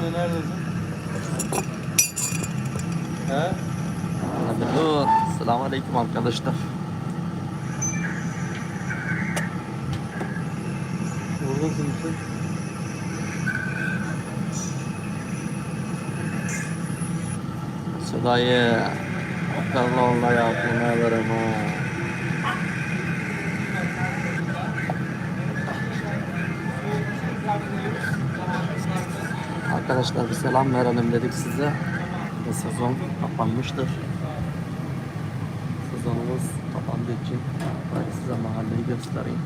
Hadi neredesin? He? Dur. Selamun Aleyküm arkadaşlar. Buradasın işte. Sedayı Akıllı hayatına verim ha. Arkadaşlar bir selam verelim dedik size. Ve sezon kapanmıştır. Sezonumuz kapandığı için böyle size mahalleyi göstereyim.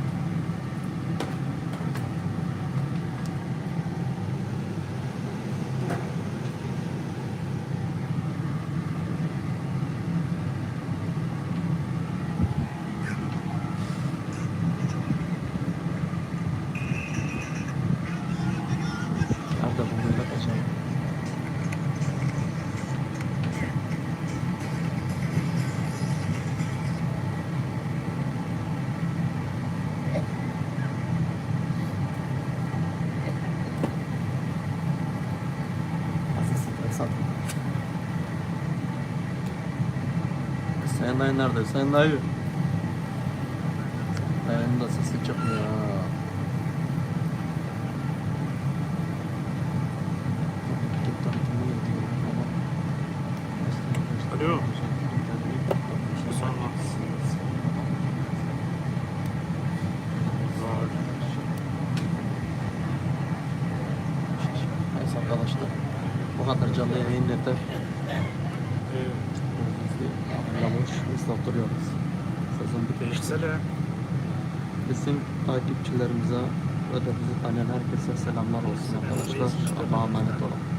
Nerede bu millet acaba? Stresan? Hüseyin dayı nerede? Hüseyin dayı. Dayının da sesi çıkmıyor ha. Alo. Neyse arkadaşlar. Bu kadar canlı yayın yeter. Evet. Yamış biz oturuyoruz. Sezon bitmiş. Selam. Bizim takipçilerimize ve de bizi tanıyan herkese selamlar olsun arkadaşlar. Allah'a emanet olun.